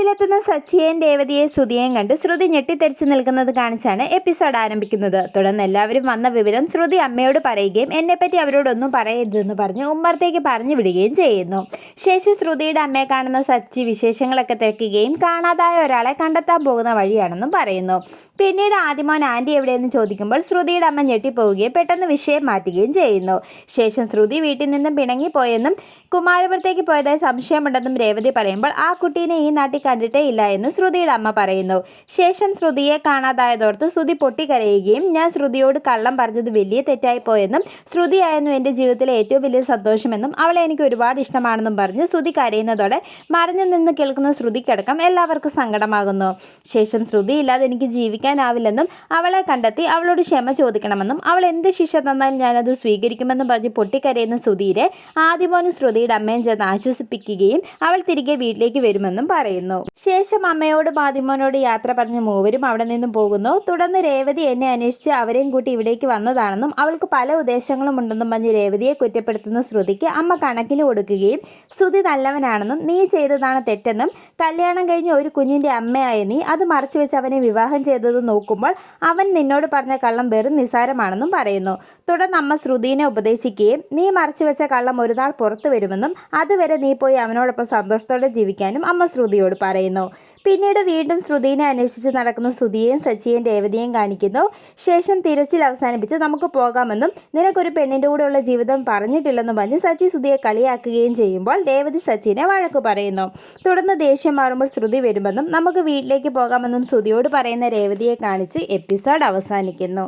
വീട്ടിലെത്തുന്ന സച്ചിയൻ രേവതിയെ ശ്രുതിയേയും കണ്ട് ശ്രുതി ഞെട്ടിത്തെറിച്ച് നിൽക്കുന്നത് കാണിച്ചാണ് എപ്പിസോഡ് ആരംഭിക്കുന്നത്. തുടർന്ന് എല്ലാവരും വന്ന വിവരം ശ്രുതി അമ്മയോട് പറയുകയും എന്നെപ്പറ്റി അവരോടൊന്നും പറയരുതെന്ന് പറഞ്ഞ് ഉമ്മറത്തേക്ക് പറഞ്ഞു വിടുകയും ചെയ്യുന്നു. ശേഷം ശ്രുതിയുടെ അമ്മയെ കാണുന്ന സച്ചി വിശേഷങ്ങളൊക്കെ തിരക്കുകയും കാണാതായ ഒരാളെ കണ്ടെത്താൻ പോകുന്ന വഴിയാണെന്നും പറയുന്നു. പിന്നീട് ആദ്യമോൻ ആന്റി എവിടെയെന്ന് ചോദിക്കുമ്പോൾ ശ്രുതിയുടെ അമ്മ ഞെട്ടിപ്പോവുകയും പെട്ടെന്ന് വിഷയം മാറ്റുകയും ചെയ്യുന്നു. ശേഷം ശ്രുതി വീട്ടിൽ നിന്നും പിണങ്ങിപ്പോയെന്നും കുമാരപുരത്തേക്ക് പോയതായി സംശയമുണ്ടെന്നും രേവതി പറയുമ്പോൾ ആ കുട്ടീനെ ഈ നാട്ടിൽ കണ്ടിട്ടേ ഇല്ല എന്ന് ശ്രുതിയുടെ അമ്മ പറയുന്നു. ശേഷം ശ്രുതിയെ കാണാതായതോർത്ത് ശ്രുതി പൊട്ടിക്കരയുകയും ഞാൻ ശ്രുതിയോട് കള്ളം പറഞ്ഞത് വലിയ തെറ്റായി പോയെന്നും ശ്രുതിയായിരുന്നു എന്റെ ജീവിതത്തിലെ ഏറ്റവും വലിയ സന്തോഷമെന്നും അവളെ എനിക്ക് ഒരുപാട് ഇഷ്ടമാണെന്നും പറഞ്ഞ് ശ്രുതി കരയുന്നതോടെ മറിഞ്ഞു നിന്ന് കേൾക്കുന്ന ശ്രുതിക്കടക്കം എല്ലാവർക്കും സങ്കടമാകുന്നു. ശേഷം ശ്രുതി ഇല്ലാതെ എനിക്ക് ജീവിക്കാനാവില്ലെന്നും അവളെ കണ്ടെത്തി അവളോട് ക്ഷമ ചോദിക്കണമെന്നും അവൾ എന്ത് ശിക്ഷ തന്നാലും ഞാനത് സ്വീകരിക്കുമെന്നും പറഞ്ഞ് പൊട്ടിക്കരയുന്ന ശ്രുതിയെ ആദ്യമോനും ശ്രുതിയുടെ അമ്മയും ചെന്ന് ആശ്വസിപ്പിക്കുകയും അവൾ തിരികെ വീട്ടിലേക്ക് വരുമെന്നും പറയുന്നു. ശേഷം അമ്മയോട് മാധ്യമനോട് യാത്ര പറഞ്ഞ് മൂവരും അവിടെ നിന്നും പോകുന്നു. തുടർന്ന് രേവതി എന്നെ അന്വേഷിച്ച് അവരെയും കൂട്ടി ഇവിടേക്ക് വന്നതാണെന്നും അവൾക്ക് പല ഉദ്ദേശങ്ങളും ഉണ്ടെന്നും പറഞ്ഞ് രേവതിയെ കുറ്റപ്പെടുത്തുന്ന ശ്രുതിക്ക് അമ്മ കണക്കിന് കൊടുക്കുകയും ശ്രുതി നല്ലവനാണെന്നും നീ ചെയ്തതാണ് തെറ്റെന്നും കല്യാണം കഴിഞ്ഞ് ഒരു കുഞ്ഞിന്റെ അമ്മയായ നീ അത് മറച്ചു വെച്ച് അവനെ വിവാഹം ചെയ്തത് നോക്കുമ്പോൾ അവൻ നിന്നോട് പറഞ്ഞ കള്ളം വെറും നിസാരമാണെന്നും പറയുന്നു. തുടർന്ന് അമ്മ ശ്രുതിനെ ഉപദേശിക്കുകയും നീ മറച്ചു വെച്ച കള്ളം ഒരു നാൾ പുറത്തു വരുമെന്നും അതുവരെ നീ പോയി അവനോടൊപ്പം സന്തോഷത്തോടെ ജീവിക്കാനും അമ്മ ശ്രുതിയോട് പറയുന്നു. പിന്നീട് വീണ്ടും ശ്രുതിനെ അന്വേഷിച്ച് നടക്കുന്ന ശ്രുതിയെയും സച്ചിയെയും രേവതിയെയും കാണിക്കുന്നു. ശേഷം തിരച്ചിൽ അവസാനിപ്പിച്ച് നമുക്ക് പോകാമെന്നും നിനക്കൊരു പെണ്ണിന്റെ കൂടെയുള്ള ജീവിതം പറഞ്ഞിട്ടില്ലെന്നും പറഞ്ഞ് സച്ചി ശ്രുതിയെ കളിയാക്കുകയും ചെയ്യുമ്പോൾ രേവതി സച്ചിനെ വഴക്ക് പറയുന്നു. തുടർന്ന് ദേഷ്യം മാറുമ്പോൾ ശ്രുതി വരുമെന്നും നമുക്ക് വീട്ടിലേക്ക് പോകാമെന്നും ശ്രുതിയോട് പറയുന്ന രേവതിയെ കാണിച്ച് എപ്പിസോഡ് അവസാനിക്കുന്നു.